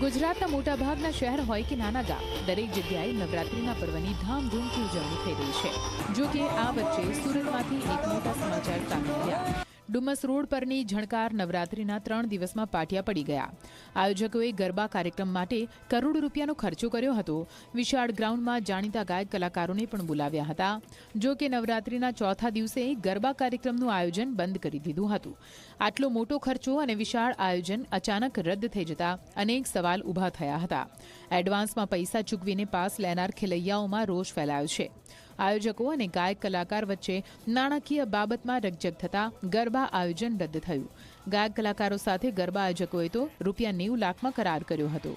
ગુજરાતના મોટાભાગના શહેર હોય કે નાના ગામ, દરેક જગ્યાએ નવરાત્રિના પર્વની ધામધૂમથી ઉજવણી થઈ રહી છે. જો કે આ વચ્ચે સુરતમાંથી એક મોટા સમાચાર ડુમસ રોડ પરની ઝણકાર નવરાત્રિના ત્રણ દિવસમાં પાટિયા પડી ગયા. આયોજકોએ ગરબા કાર્યક્રમ માટે કરોડ રૂપિયાનો ખર્ચો કર્યો હતો. વિશાળ ગ્રાઉન્ડમાં જાણીતા ગાયક કલાકારોને પણ બોલાવ્યા હતા. જો કે નવરાત્રિના ચોથા દિવસે ગરબા કાર્યક્રમનું આયોજન બંધ કરી દીધું હતું. આટલો મોટો ખર્ચો અને વિશાળ આયોજન અચાનક રદ થઈ જતા અનેક સવાલ ઊભા થયા હતા. એડવાન્સમાં પૈસા ચૂકવીને પાસ લેનાર ખેલૈયાઓમાં રોષ ફેલાયો છે. આયોજકો અને ગાયક કલાકાર વચ્ચે નાણાકીય બાબતમાં રકજક થતા ગરબા આયોજન રદ થયું. ગાયક કલાકારો સાથે ગરબા આયોજકોએ તો રૂપિયા નેવું લાખમાં કરાર કર્યો હતો.